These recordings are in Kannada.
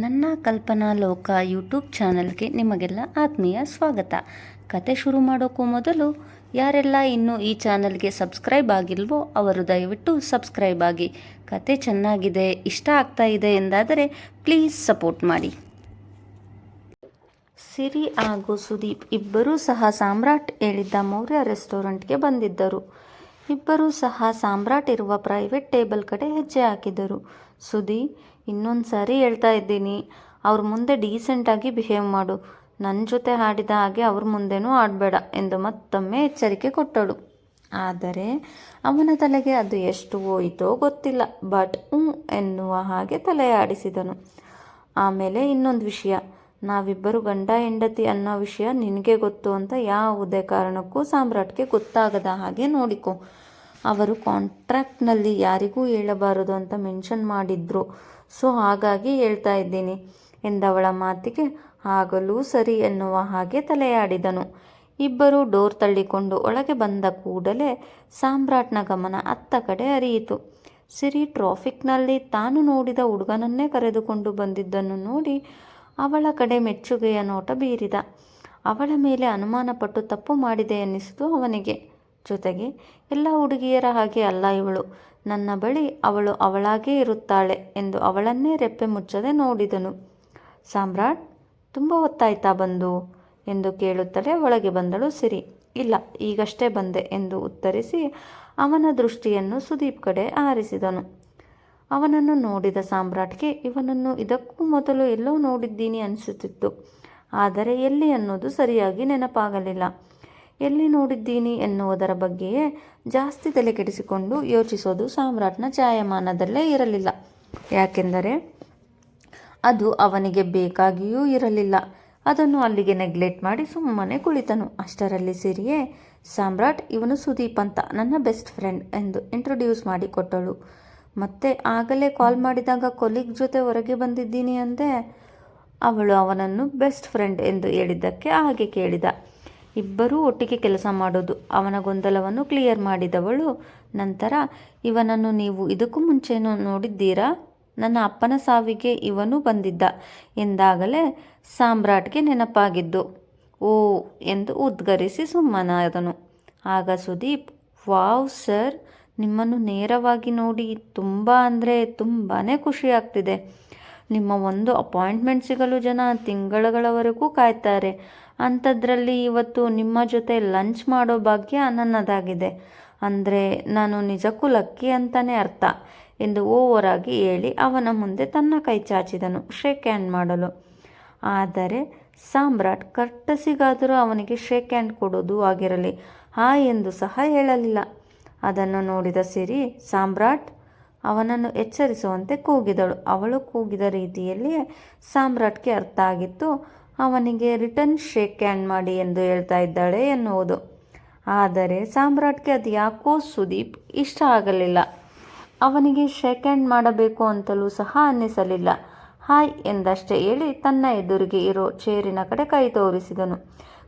ನನ್ನ ಕಲ್ಪನಾ ಲೋಕ ಯೂಟ್ಯೂಬ್ ಚಾನಲ್ಗೆ ನಿಮಗೆಲ್ಲ ಆತ್ಮೀಯ ಸ್ವಾಗತ. ಕತೆ ಶುರು ಮಾಡೋಕ್ಕೂ ಮೊದಲು, ಯಾರೆಲ್ಲ ಇನ್ನೂ ಈ ಚಾನಲ್ಗೆ ಸಬ್ಸ್ಕ್ರೈಬ್ ಆಗಿಲ್ವೋ ಅವರು ದಯವಿಟ್ಟು ಸಬ್ಸ್ಕ್ರೈಬ್ ಆಗಿ. ಕತೆ ಚೆನ್ನಾಗಿದೆ, ಇಷ್ಟ ಆಗ್ತಾ ಇದೆ ಎಂದಾದರೆ ಪ್ಲೀಸ್ ಸಪೋರ್ಟ್ ಮಾಡಿ. ಸಿರಿ ಹಾಗೂ ಸುದೀಪ್ ಇಬ್ಬರೂ ಸಹ ಸಾಮ್ರಾಟ್ ಹೇಳಿದ್ದ ಮೌರ್ಯ ರೆಸ್ಟೋರೆಂಟ್ಗೆ ಬಂದಿದ್ದರು. ಇಬ್ಬರೂ ಸಹ ಸಾಮ್ರಾಟ್ ಇರುವ ಪ್ರೈವೇಟ್ ಟೇಬಲ್ ಕಡೆ ಹೆಜ್ಜೆ ಹಾಕಿದರು ಸುದಿ ಇನ್ನೊಂದು ಸಾರಿ ಹೇಳ್ತಾ ಇದ್ದೀನಿ. ಅವ್ರ ಮುಂದೆ ಡೀಸೆಂಟಾಗಿ ಬಿಹೇವ್ ಮಾಡು. ನನ್ನ ಜೊತೆ ಹಾಡಿದ ಹಾಗೆ ಅವ್ರ ಮುಂದೆನೂ ಆಡಬೇಡ ಎಂದು ಮತ್ತೊಮ್ಮೆ ಎಚ್ಚರಿಕೆ ಕೊಟ್ಟಳು. ಆದರೆ ಅವನ ತಲೆಗೆ ಅದು ಎಷ್ಟು ಹೋಯಿತೋ ಗೊತ್ತಿಲ್ಲ. ಬಟ್ ಹ್ಞೂ ಎನ್ನುವ ಹಾಗೆ ತಲೆ ಆಡಿಸಿದನು. ಆಮೇಲೆ ಇನ್ನೊಂದು ವಿಷಯ. ನಾವಿಬ್ಬರು ಗಂಡ ಹೆಂಡತಿ ಅನ್ನೋ ವಿಷಯ ನಿನಗೆ ಗೊತ್ತು ಅಂತ ಯಾವುದೇ ಕಾರಣಕ್ಕೂ ಸಾಮ್ರಾಟ್ಗೆ ಗೊತ್ತಾಗದ ಹಾಗೆ ನೋಡಿಕೊ. ಅವರು ಕಾಂಟ್ರಾಕ್ಟ್ನಲ್ಲಿ ಯಾರಿಗೂ ಹೇಳಬಾರದು ಅಂತ ಮೆನ್ಷನ್ ಮಾಡಿದ್ರು. ಸೊ ಹಾಗಾಗಿ ಹೇಳ್ತಾ ಇದ್ದೀನಿ ಎಂದವಳ ಮಾತಿಗೆ ಆಗಲೂ ಸರಿ ಎನ್ನುವ ಹಾಗೆ ತಲೆಯಾಡಿದನು. ಇಬ್ಬರು ಡೋರ್ ತಳ್ಳಿಕೊಂಡು ಒಳಗೆ ಬಂದ ಕೂಡಲೇ ಸಾಮ್ರಾಟ್ನ ಗಮನ ಅತ್ತ ಕಡೆ ಅರಿಯಿತು ಸಿರಿ ಟ್ರಾಫಿಕ್ನಲ್ಲಿ ತಾನು ನೋಡಿದ ಹುಡುಗನನ್ನೇ ಕರೆದುಕೊಂಡು ಬಂದಿದ್ದನ್ನು ನೋಡಿ ಅವಳ ಕಡೆ ಮೆಚ್ಚುಗೆಯ ನೋಟ ಬೀರಿದ. ಅವಳ ಮೇಲೆ ಅನುಮಾನಪಟ್ಟು ತಪ್ಪು ಮಾಡಿದೆ ಎನ್ನಿಸಿತು ಅವನಿಗೆ. ಜೊತೆಗೆ ಎಲ್ಲ ಹುಡುಗಿಯರ ಹಾಗೆ ಅಲ್ಲ ಇವಳು. ನನ್ನ ಬಳಿ ಅವಳು ಅವಳಾಗೇ ಇರುತ್ತಾಳೆ ಎಂದು ಅವಳನ್ನೇ ರೆಪ್ಪೆ ಮುಚ್ಚದೆ ನೋಡಿದನು. ಸಾಮ್ರಾಟ್, ತುಂಬ ಹೊತ್ತಾಯ್ತಾ ಬಂದು? ಎಂದು ಕೇಳುತ್ತಲೇ ಒಳಗೆ ಬಂದಳು ಸಿರಿ. ಇಲ್ಲ, ಈಗಷ್ಟೇ ಬಂದೆ ಎಂದು ಉತ್ತರಿಸಿ ಅವನ ದೃಷ್ಟಿಯನ್ನು ಸುದೀಪ್ ಕಡೆ ಆರಿಸಿದನು. ಅವನನ್ನು ನೋಡಿದ ಸಾಮ್ರಾಟ್ಗೆ, ಇವನನ್ನು ಇದಕ್ಕೂ ಮೊದಲು ಎಲ್ಲೋ ನೋಡಿದ್ದೀನಿ ಅನಿಸುತ್ತಿತ್ತು. ಆದರೆ ಎಲ್ಲಿ ಅನ್ನೋದು ಸರಿಯಾಗಿ ನೆನಪಾಗಲಿಲ್ಲ. ಎಲ್ಲಿ ನೋಡಿದ್ದೀನಿ ಎನ್ನುವುದರ ಬಗ್ಗೆಯೇ ಜಾಸ್ತಿ ತಲೆ ಕೆಡಿಸಿಕೊಂಡು ಯೋಚಿಸೋದು ಸಾಮ್ರಾಟ್ನ ಜಾಯಮಾನದಲ್ಲೇ ಇರಲಿಲ್ಲ. ಯಾಕೆಂದರೆ ಅದು ಅವನಿಗೆ ಬೇಕಾಗಿಯೂ ಇರಲಿಲ್ಲ. ಅದನ್ನು ಅಲ್ಲಿಗೆ ನೆಗ್ಲೆಕ್ಟ್ ಮಾಡಿ ಸುಮ್ಮನೆ ಕುಳಿತನು. ಅಷ್ಟರಲ್ಲಿ ಸಿರಿಯೇ, ಸಾಮ್ರಾಟ್, ಇವನು ಸುದೀಪ್ ಅಂತ ನನ್ನ ಬೆಸ್ಟ್ ಫ್ರೆಂಡ್ ಎಂದು ಇಂಟ್ರೊಡ್ಯೂಸ್ ಮಾಡಿಕೊಟ್ಟಳು ಮತ್ತೆ ಆಗಲೇ ಕಾಲ್ ಮಾಡಿದಾಗ ಕೊಲೀಗ್ ಜೊತೆ ಹೊರಗೆ ಬಂದಿದ್ದೀನಿ ಅಂದೆ. ಅವಳು ಅವನನ್ನು ಬೆಸ್ಟ್ ಫ್ರೆಂಡ್ ಎಂದು ಹೇಳಿದ್ದಕ್ಕೆ ಹಾಗೆ ಕೇಳಿದ. ಇಬ್ಬರೂ ಒಟ್ಟಿಗೆ ಕೆಲಸ ಮಾಡೋದು. ಅವನ ಗೊಂದಲವನ್ನು ಕ್ಲಿಯರ್ ಮಾಡಿದವಳು. ನಂತರ, ಇವನನ್ನು ನೀವು ಇದಕ್ಕೂ ಮುಂಚೆನೂ ನೋಡಿದ್ದೀರಾ? ನನ್ನ ಅಪ್ಪನ ಸಾವಿಗೆ ಇವನು ಬಂದಿದ್ದ ಎಂದಾಗಲೇ ಸಾಮ್ರಾಟ್ಗೆ ನೆನಪಾಗಿದ್ದು. ಓ ಎಂದು ಉದ್ಗರಿಸಿ ಸುಮ್ಮನಾದನು. ಆಗ ಸುದೀಪ್, ವಾವ್ ಸರ್, ನಿಮ್ಮನ್ನು ನೇರವಾಗಿ ನೋಡಿ ತುಂಬ ಅಂದರೆ ತುಂಬಾ ಖುಷಿ ಆಗ್ತಿದೆ. ನಿಮ್ಮ ಒಂದು ಅಪಾಯಿಂಟ್ಮೆಂಟ್ ಸಿಗಲು ಜನ ತಿಂಗಳುಗಳವರೆಗೂ ಕಾಯ್ತಾರೆ. ಅಂಥದ್ರಲ್ಲಿ ಇವತ್ತು ನಿಮ್ಮ ಜೊತೆ ಲಂಚ್ ಮಾಡೋ ಭಾಗ್ಯ ನನ್ನದಾಗಿದೆ. ಅಂದರೆ ನಾನು ನಿಜಕ್ಕೂ ಲಕ್ಕಿ ಅಂತಲೇ ಅರ್ಥ ಎಂದು ಓವರ್ ಆಗಿ ಹೇಳಿ ಅವನ ಮುಂದೆ ತನ್ನ ಕೈ ಚಾಚಿದನು, ಶೇಕ್ ಹ್ಯಾಂಡ್ ಮಾಡಲು. ಆದರೆ ಸಾಮ್ರಾಟ್ ಕಟ್ಟಸಿಗಾದರೂ ಅವನಿಗೆ ಶೇಕ್ ಹ್ಯಾಂಡ್ ಕೊಡೋದು ಆಗಿರಲಿ, ಹಾ ಎಂದು ಸಹ ಹೇಳಲಿಲ್ಲ. ಅದನ್ನು ನೋಡಿದ ಸಿರಿ, ಸಾಮ್ರಾಟ್? ಅವನನ್ನು ಎಚ್ಚರಿಸುವಂತೆ ಕೂಗಿದಳು. ಅವಳು ಕೂಗಿದ ರೀತಿಯಲ್ಲಿಯೇ ಸಾಮ್ರಾಟ್ಗೆ ಅರ್ಥ ಆಗಿತ್ತು. ಅವನಿಗೆ ರಿಟರ್ನ್ ಶೇಕ್ ಹ್ಯಾಂಡ್ ಮಾಡಿ ಎಂದು ಹೇಳ್ತಾ ಇದ್ದಾಳೆ ಎನ್ನುವುದು. ಆದರೆ ಸಾಮ್ರಾಟ್ಗೆ ಅದು ಯಾಕೋ ಸುದೀಪ್ ಇಷ್ಟ ಆಗಲಿಲ್ಲ. ಅವನಿಗೆ ಶೇಕ್ ಹ್ಯಾಂಡ್ ಮಾಡಬೇಕು ಅಂತಲೂ ಸಹ ಅನ್ನಿಸಲಿಲ್ಲ. ಹಾಯ್ ಎಂದಷ್ಟೇ ಹೇಳಿ ತನ್ನ ಎದುರಿಗೆ ಇರೋ ಚೇರಿನ ಕಡೆ ಕೈ ತೋರಿಸಿದನು.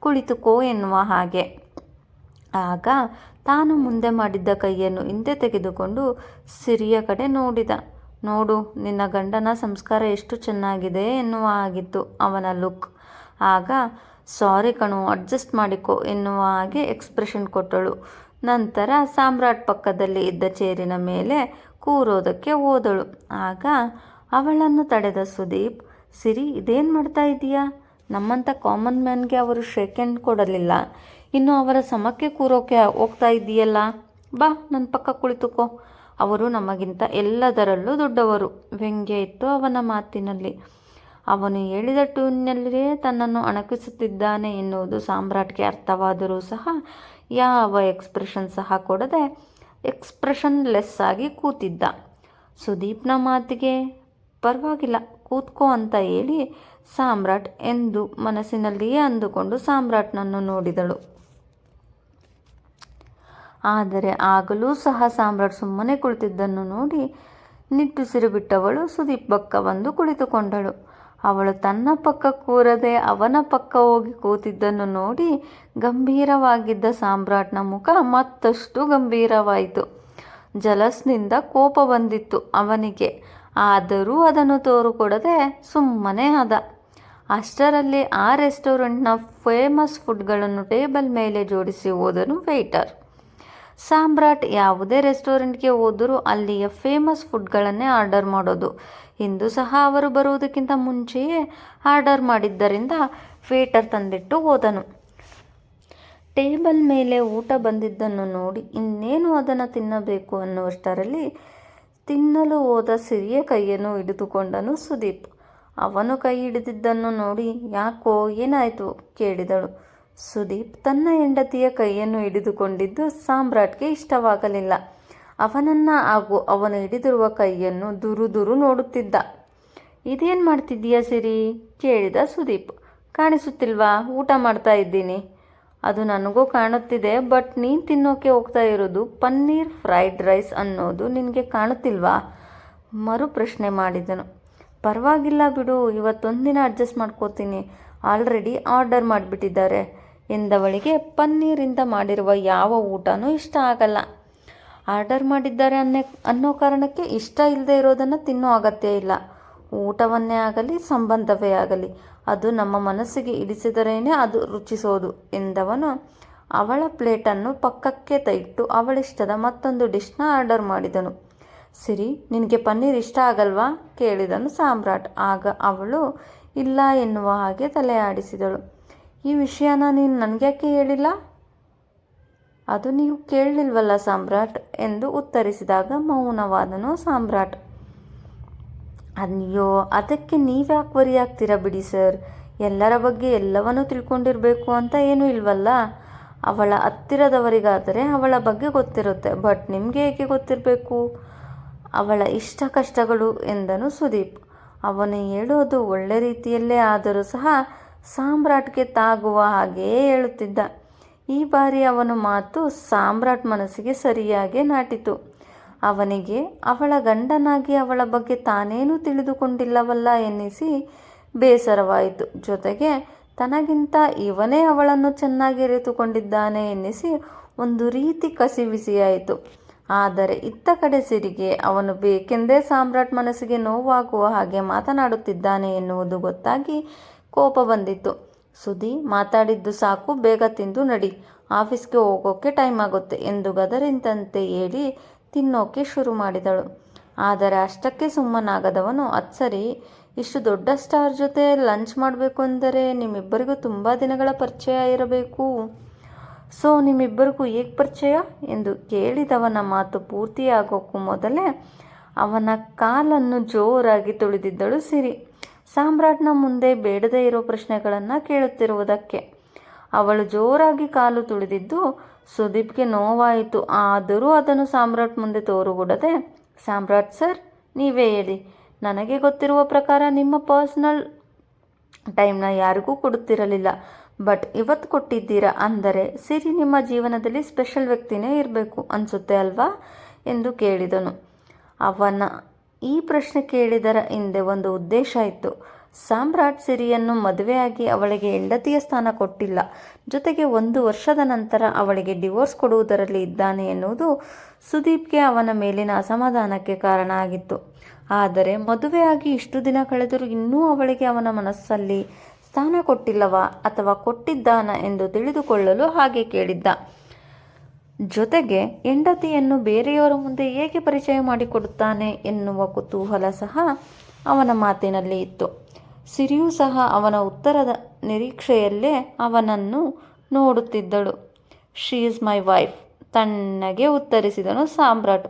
ಕುಳಿತುಕೋ ಎನ್ನುವ ಹಾಗೆ. ಆಗ ತಾನು ಮುಂದೆ ಮಾಡಿದ್ದ ಕೈಯನ್ನು ಹಿಂದೆ ತೆಗೆದುಕೊಂಡು ಸಿರಿಯ ಕಡೆ ನೋಡಿದ. ನೋಡು, ನಿನ್ನ ಗಂಡನ ಸಂಸ್ಕಾರ ಎಷ್ಟು ಚೆನ್ನಾಗಿದೆ ಎನ್ನುವ ಆಗಿತ್ತು ಅವನ ಲುಕ್. ಆಗ, ಸಾರಿ ಕಣು, ಅಡ್ಜಸ್ಟ್ ಮಾಡಿಕೊ, ಎನ್ನುವ ಹಾಗೆ ಎಕ್ಸ್ಪ್ರೆಷನ್ ಕೊಟ್ಟಳು. ನಂತರ ಸಾಮ್ರಾಟ್ ಪಕ್ಕದಲ್ಲಿ ಇದ್ದ ಚೇರಿನ ಮೇಲೆ ಕೂರೋದಕ್ಕೆ ಓದಳು ಆಗ, ಅವಳನ್ನು ತಡೆದ ಸುದೀಪ್, ಸಿರಿ, ಇದೇನು ಮಾಡ್ತಾ ಇದೀಯಾ ನಮ್ಮಂಥ ಕಾಮನ್ ಮ್ಯಾನ್ಗೆ ಅವರು ಶೇಕೆಂಡ್ ಕೊಡಲಿಲ್ಲ. ಇನ್ನು ಅವರ ಸಮಕ್ಕೆ ಕೂರೋಕೆ ಹೋಗ್ತಾ ಇದೆಯಲ್ಲ ಬಾ ನನ್ನ ಪಕ್ಕ ಕುಳಿತುಕೋ. ಅವರು ನಮಗಿಂತ ಎಲ್ಲದರಲ್ಲೂ ದೊಡ್ಡವರು. ವ್ಯಂಗ್ಯ ಇತ್ತು ಅವನ ಮಾತಿನಲ್ಲಿ. ಅವನು ಹೇಳಿದ ಟ್ಯೂನ್ನಲ್ಲಿಯೇ ತನ್ನನ್ನು ಅಣಕಿಸುತ್ತಿದ್ದಾನೆ ಎನ್ನುವುದು ಸಾಮ್ರಾಟ್ಗೆ ಅರ್ಥವಾದರೂ ಸಹ ಯಾವ ಎಕ್ಸ್ಪ್ರೆಷನ್ ಸಹ ಕೊಡದೆ ಎಕ್ಸ್ಪ್ರೆಷನ್ ಲೆಸ್ ಆಗಿ ಕೂತಿದ್ದ. ಸುದೀಪ್ನ ಮಾತಿಗೆ ಪರವಾಗಿಲ್ಲ, ಕೂತ್ಕೋ ಅಂತ ಹೇಳಿ ಸಾಮ್ರಾಟ್ ಎಂದು ಮನಸ್ಸಿನಲ್ಲಿಯೇ ಅಂದುಕೊಂಡು ಸಾಮ್ರಾಟ್ನನ್ನು ನೋಡಿದಳು. ಆದರೆ ಆಗಲೂ ಸಹ ಸಾಮ್ರಾಟ್ ಸುಮ್ಮನೆ ಕುಳಿತಿದ್ದನ್ನು ನೋಡಿ ನಿಟ್ಟುಸಿರು ಬಿಟ್ಟವಳು ಸುದೀಪ್ ಪಕ್ಕ ಬಂದು ಕುಳಿತುಕೊಂಡಳು. ಅವಳು ತನ್ನ ಪಕ್ಕ ಕೂರದೆ ಅವನ ಪಕ್ಕ ಹೋಗಿ ಕೂತಿದ್ದನ್ನು ನೋಡಿ ಗಂಭೀರವಾಗಿದ್ದ ಸಾಮ್ರಾಟ್ನ ಮುಖ ಮತ್ತಷ್ಟು ಗಂಭೀರವಾಯಿತು. ಜಲಸ್ನಿಂದ ಕೋಪ ಬಂದಿತ್ತು ಅವನಿಗೆ. ಆದರೂ ಅದನ್ನು ತೋರುಕೊಡದೆ ಸುಮ್ಮನೆ ಆದ. ಅಷ್ಟರಲ್ಲಿ ಆ ರೆಸ್ಟೋರೆಂಟ್ನ ಫೇಮಸ್ ಫುಡ್ಗಳನ್ನು ಟೇಬಲ್ ಮೇಲೆ ಜೋಡಿಸಿ ಹೋದನು ವೇಟರ್. ಸಾಮ್ರಾಟ್ ಯಾವುದೇ ರೆಸ್ಟೋರೆಂಟ್ಗೆ ಹೋದರೂ ಅಲ್ಲಿಯ ಫೇಮಸ್ ಫುಡ್ಗಳನ್ನೇ ಆರ್ಡರ್ ಮಾಡೋದು. ಇಂದು ಸಹ ಅವರು ಬರುವುದಕ್ಕಿಂತ ಮುಂಚೆಯೇ ಆರ್ಡರ್ ಮಾಡಿದ್ದರಿಂದ ವೇಟರ್ ತಂದಿಟ್ಟು ಹೋದನು. ಟೇಬಲ್ ಮೇಲೆ ಊಟ ಬಂದಿದ್ದನ್ನು ನೋಡಿ ಇನ್ನೇನು ಅದನ್ನು ತಿನ್ನಬೇಕು ಅನ್ನುವಷ್ಟರಲ್ಲಿ ತಿನ್ನಲು ಹೋದ ಸಿರಿಯ ಕೈಯನ್ನು ಹಿಡಿದುಕೊಂಡನು ಸುದೀಪ್. ಅವನು ಕೈ ಹಿಡಿದಿದ್ದನ್ನು ನೋಡಿ ಯಾಕೋ ಏನಾಯಿತು ಕೇಳಿದಳು. ಸುದೀಪ್ ತನ್ನ ಹೆಂಡತಿಯ ಕೈಯನ್ನು ಹಿಡಿದುಕೊಂಡಿದ್ದು ಸಾಮ್ರಾಟ್ಗೆ ಇಷ್ಟವಾಗಲಿಲ್ಲ. ಅವನನ್ನು ಹಾಗೂ ಅವನು ಹಿಡಿದಿರುವ ಕೈಯನ್ನು ದುರು ದುರು ನೋಡುತ್ತಿದ್ದ. ಇದೇನು ಮಾಡ್ತಿದ್ದೀಯಾ ಸಿರಿ? ಕೇಳಿದ ಸುದೀಪ್. ಕಾಣಿಸುತ್ತಿಲ್ವಾ? ಊಟ ಮಾಡ್ತಾ ಇದ್ದೀನಿ. ಅದು ನನಗೂ ಕಾಣುತ್ತಿದೆ, ಬಟ್ ನೀನು ತಿನ್ನೋಕೆ ಹೋಗ್ತಾ ಇರೋದು ಪನ್ನೀರ್ ಫ್ರೈಡ್ ರೈಸ್ ಅನ್ನೋದು ನಿನಗೆ ಕಾಣುತ್ತಿಲ್ವಾ? ಮರು ಪ್ರಶ್ನೆ ಮಾಡಿದನು. ಪರವಾಗಿಲ್ಲ ಬಿಡು ಇವತ್ತೊಂದಿನ ಅಡ್ಜಸ್ಟ್ ಮಾಡ್ಕೋತೀನಿ. ಆಲ್ರೆಡಿ ಆರ್ಡರ್ ಮಾಡಿಬಿಟ್ಟಿದ್ದಾರೆ. ಎಂದವಳಿಗೆ ಪನ್ನೀರಿಂದ ಮಾಡಿರುವ ಯಾವ ಊಟನೂ ಇಷ್ಟ ಆಗಲ್ಲ. ಆರ್ಡರ್ ಮಾಡಿದ್ದಾರೆ ಅನ್ನೋ ಅನ್ನೋ ಕಾರಣಕ್ಕೆ ಇಷ್ಟ ಇಲ್ಲದೆ ಇರೋದನ್ನು ತಿನ್ನೋ ಅಗತ್ಯ ಇಲ್ಲ. ಊಟವನ್ನೇ ಆಗಲಿ, ಸಂಬಂಧವೇ ಆಗಲಿ, ಅದು ನಮ್ಮ ಮನಸ್ಸಿಗೆ ಇಳಿಸಿದರೇನೆ ಅದು ರುಚಿಸೋದು ಎಂದವನು ಅವಳ ಪ್ಲೇಟನ್ನು ಪಕ್ಕಕ್ಕೆ ತೆಗೆದು ಅವಳಿಷ್ಟದ ಮತ್ತೊಂದು ಡಿಶ್ನ ಆರ್ಡರ್ ಮಾಡಿದನು. ಸಿರಿ, ನಿನಗೆ ಪನ್ನೀರ್ ಇಷ್ಟ ಆಗಲ್ವಾ? ಕೇಳಿದನು ಸಾಮ್ರಾಟ್. ಆಗ ಅವಳು, ಇಲ್ಲ ಎನ್ನುವ ಹಾಗೆ ತಲೆ ಆಡಿಸಿದಳು ಈ ವಿಷಯನ ನೀನು ನನಗ್ಯಾಕೆ ಹೇಳಿಲ್ಲ? ಅದು ನೀವು ಕೇಳಲಿಲ್ವಲ್ಲ ಸಾಮ್ರಾಟ್ ಎಂದು ಉತ್ತರಿಸಿದಾಗ ಮೌನವಾದನು ಸಾಮ್ರಾಟ್. ಅಯ್ಯೋ, ಅದಕ್ಕೆ ನೀವ್ಯಾಕೆ ವರಿ ಆಗ್ತೀರಾ ಬಿಡಿ ಸರ್? ಎಲ್ಲರ ಬಗ್ಗೆ ಎಲ್ಲವನ್ನೂ ತಿಳ್ಕೊಂಡಿರಬೇಕು ಅಂತ ಏನೂ ಇಲ್ವಲ್ಲ? ಅವಳ ಹತ್ತಿರದವರಿಗಾದರೆ ಅವಳ ಬಗ್ಗೆ ಗೊತ್ತಿರುತ್ತೆ, ಬಟ್ ನಿಮಗೆ ಹೇಗೆ ಗೊತ್ತಿರಬೇಕು? ಅವಳ ಇಷ್ಟ ಕಷ್ಟಗಳು ಎಂದನು ಸುದೀಪ್. ಅವನು ಹೇಳೋದು ಒಳ್ಳೆ ರೀತಿಯಲ್ಲೇ ಆದರೂ ಸಹ ಸಾಮ್ರಾಟ್ಗೆ ತಾಗುವ ಹಾಗೆಯೇ ಹೇಳುತ್ತಿದ್ದ. ಈ ಬಾರಿ ಅವನ ಮಾತು ಸಾಮ್ರಾಟ್ ಮನಸ್ಸಿಗೆ ಸರಿಯಾಗಿ ನಾಟಿತು. ಅವನಿಗೆ ಅವಳ ಗಂಡನಾಗಿ ಅವಳ ಬಗ್ಗೆ ತಾನೇನು ತಿಳಿದುಕೊಂಡಿಲ್ಲವಲ್ಲ ಎನ್ನಿಸಿ ಬೇಸರವಾಯಿತು. ಜೊತೆಗೆ ತನಗಿಂತ ಇವನೇ ಅವಳನ್ನು ಚೆನ್ನಾಗಿ ಅರಿತುಕೊಂಡಿದ್ದಾನೆ ಎನ್ನಿಸಿ ಒಂದು ರೀತಿ ಕಸಿವಿಸಿಯಾಯಿತು. ಆದರೆ ಇತ್ತ ಕಡೆ ಸಿರಿಗೆ ಅವನು ಬೇಕೆಂದೇ ಸಾಮ್ರಾಟ್ ಮನಸ್ಸಿಗೆ ನೋವಾಗುವ ಹಾಗೆ ಮಾತನಾಡುತ್ತಿದ್ದಾನೆ ಎನ್ನುವುದು ಗೊತ್ತಾಗಿ ಕೋಪ ಬಂದಿತ್ತು. ಸುದಿ ಮಾತಾಡಿದ್ದು ಸಾಕು, ಬೇಗ ತಿಂದು ನಡಿ. ಆಫೀಸ್ಗೆ ಹೋಗೋಕ್ಕೆ ಟೈಮ್ ಆಗುತ್ತೆ ಎಂದು ಗದರಿಂತಂತೆ ಹೇಳಿ ತಿನ್ನೋಕೆ ಶುರು ಮಾಡಿದಳು. ಆದರೆ ಅಷ್ಟಕ್ಕೆ ಸುಮ್ಮನಾಗದವನು ಅತ್ಸರಿ ಇಷ್ಟು ದೊಡ್ಡ ಸ್ಟಾರ್ ಜೊತೆ ಲಂಚ್ ಮಾಡಬೇಕು ಅಂದರೆ ನಿಮ್ಮಿಬ್ಬರಿಗೂ ತುಂಬ ದಿನಗಳ ಪರಿಚಯ ಇರಬೇಕು. ಸೊ, ನಿಮ್ಮಿಬ್ಬರಿಗೂ ಹೇಗೆ ಪರಿಚಯ? ಎಂದು ಕೇಳಿದವನ ಮಾತು ಪೂರ್ತಿಯಾಗೋಕ್ಕೂ ಮೊದಲೇ ಅವನ ಕಾಲನ್ನು ಜೋರಾಗಿ ತುಳಿದಿದ್ದಳು ಸಿರಿ. ಸಾಮ್ರಾಟ್ನ ಮುಂದೆ ಬೇಡದೇ ಇರೋ ಪ್ರಶ್ನೆಗಳನ್ನು ಕೇಳುತ್ತಿರುವುದಕ್ಕೆ. ಅವಳು ಜೋರಾಗಿ ಕಾಲು ತುಳಿದಿದ್ದು, ಸುದೀಪ್ಗೆ ನೋವಾಯಿತು. ಆದರೂ ಅದನ್ನು ಸಾಮ್ರಾಟ್ ಮುಂದೆ ತೋರುಗೊಡದೆ, ಸಾಮ್ರಾಟ್ ಸರ್, ನೀವೇ ಹೇಳಿ. ನನಗೆ ಗೊತ್ತಿರುವ ಪ್ರಕಾರ ನಿಮ್ಮ ಪರ್ಸ್ನಲ್ ಟೈಮ್ನ ಯಾರಿಗೂ ಕೊಡುತ್ತಿರಲಿಲ್ಲ. ಬಟ್ ಇವತ್ತು ಕೊಟ್ಟಿದ್ದೀರಾ? ಅಂದರೆ, ಸಿರಿ ನಿಮ್ಮ ಜೀವನದಲ್ಲಿ ಸ್ಪೆಷಲ್ ವ್ಯಕ್ತಿನೇ ಇರಬೇಕು ಅನಿಸುತ್ತೆ ಅಲ್ವಾ? ಎಂದು ಕೇಳಿದನು. ಅವನ ಈ ಪ್ರಶ್ನೆ ಕೇಳಿದರ ಹಿಂದೆ ಒಂದು ಉದ್ದೇಶ ಇತ್ತು. ಸಾಮ್ರಾಟ್ ಸಿರಿಯನ್ನು ಮದುವೆಯಾಗಿ ಅವಳಿಗೆ ಹೆಂಡತಿಯ ಸ್ಥಾನ ಕೊಟ್ಟಿಲ್ಲ. ಜೊತೆಗೆ ಒಂದು ವರ್ಷದ ನಂತರ ಅವಳಿಗೆ ಡಿವೋರ್ಸ್ ಕೊಡುವುದರಲ್ಲಿ ಇದ್ದಾನೆ ಎನ್ನುವುದು ಸುದೀಪ್ಗೆ ಅವನ ಮೇಲಿನ ಅಸಮಾಧಾನಕ್ಕೆ ಕಾರಣ ಆಗಿತ್ತು. ಆದರೆ ಮದುವೆಯಾಗಿ ಇಷ್ಟು ದಿನ ಕಳೆದರೂ ಇನ್ನೂ ಅವಳಿಗೆ ಅವನ ಮನಸ್ಸಲ್ಲಿ ಸ್ಥಾನ ಕೊಟ್ಟಿಲ್ಲವಾ ಅಥವಾ ಕೊಟ್ಟಿದ್ದಾನ ಎಂದು ತಿಳಿದುಕೊಳ್ಳಲು ಹಾಗೆ ಕೇಳಿದ್ದ. ಜೊತೆಗೆ ಹೆಂಡತಿಯನ್ನು ಬೇರೆಯವರ ಮುಂದೆ ಹೇಗೆ ಪರಿಚಯ ಮಾಡಿಕೊಡುತ್ತಾನೆ ಎನ್ನುವ ಕುತೂಹಲ ಸಹ ಅವನ ಮಾತಿನಲ್ಲಿ ಇತ್ತು. ಸಿರಿಯೂ ಸಹ ಅವನ ಉತ್ತರದ ನಿರೀಕ್ಷೆಯಲ್ಲೇ ಅವನನ್ನು ನೋಡುತ್ತಿದ್ದಳು. ಶೀ ಈಸ್ ಮೈ ವೈಫ್ ತಣ್ಣಗೆ ಉತ್ತರಿಸಿದನು ಸಾಮ್ರಾಟ್.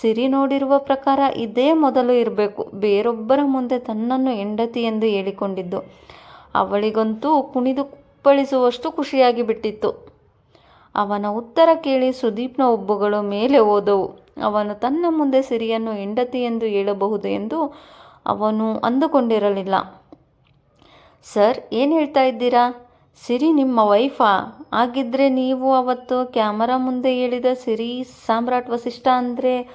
ಸಿರಿ ನೋಡಿರುವ ಪ್ರಕಾರ ಇದೇ ಮೊದಲು ಇರಬೇಕು. ಬೇರೊಬ್ಬರ ಮುಂದೆ ತನ್ನನ್ನು ಹೆಂಡತಿ ಎಂದು ಹೇಳಿಕೊಂಡಿದ್ದು. ಅವಳಿಗಂತೂ ಕುಣಿದು ಕುಪ್ಪಳಿಸುವಷ್ಟು ಖುಷಿಯಾಗಿ ಬಿಟ್ಟಿತ್ತು. ಅವನ ಉತ್ತರ ಕೇಳಿ ಸುದೀಪ್ನ ಒಬ್ಬುಗಳು ಮೇಲೆ ಹೋದವು. ಅವನು ತನ್ನ ಮುಂದೆ ಸಿರಿಯನ್ನು ಹೆಂಡತಿ ಎಂದು ಹೇಳಬಹುದು ಎಂದು ಅವನು ಅಂದುಕೊಂಡಿರಲಿಲ್ಲ. ಸರ್, ಏನು ಹೇಳ್ತಾ ಇದ್ದೀರಾ? ಸಿರಿ ನಿಮ್ಮ ವೈಫಾ? ಆಗಿದ್ದರೆ ನೀವು ಅವತ್ತು ಕ್ಯಾಮರಾ ಮುಂದೆ ಹೇಳಿದ ಸಿರಿ ಸಾಮ್ರಾಟ್ ವಸಿಷ್ಠ ಅಂದರೆ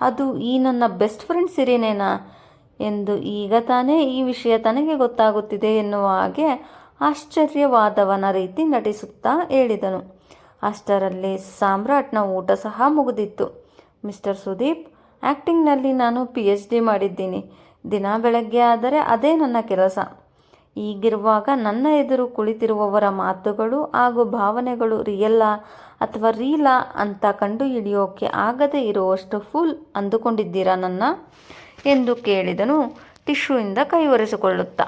ಅದು ಈ ನನ್ನ ಬೆಸ್ಟ್ ಫ್ರೆಂಡ್ ಸಿರಿನೇನಾ? ಎಂದು ಈಗ ತಾನೇ ಈ ವಿಷಯ ತನಗೆ ಗೊತ್ತಾಗುತ್ತಿದೆ ಎನ್ನುವ ಹಾಗೆ ಆಶ್ಚರ್ಯವಾದವನ ರೀತಿ ನಟಿಸುತ್ತಾ ಹೇಳಿದನು. ಅಷ್ಟರಲ್ಲಿ ಸಾಮ್ರಾಟ್ನ ಊಟ ಸಹ ಮುಗಿದಿತ್ತು. ಮಿಸ್ಟರ್ ಸುದೀಪ್ ಆ್ಯಕ್ಟಿಂಗ್ನಲ್ಲಿ ನಾನು ಪಿ ಎಚ್ ಡಿ ಮಾಡಿದ್ದೀನಿ. ದಿನ ಬೆಳಗ್ಗೆ ಆದರೆ ಅದೇ ನನ್ನ ಕೆಲಸ. ಈಗಿರುವಾಗ ನನ್ನ ಎದುರು ಕುಳಿತಿರುವವರ ಮಾತುಗಳು ಹಾಗೂ ಭಾವನೆಗಳು ರಿಯಲ್ಲಾ ಅಥವಾ ರೀಲಾ ಅಂತ ಕಂಡು ಹಿಡಿಯೋಕೆ ಆಗದೇ ಇರುವಷ್ಟು ಫುಲ್ ಅಂದುಕೊಂಡಿದ್ದೀರಾ ನನ್ನ? ಎಂದು ಕೇಳಿದನು ಟಿಶ್ಯೂಯಿಂದ ಕೈ ಒರೆಸಿಕೊಳ್ಳುತ್ತಾ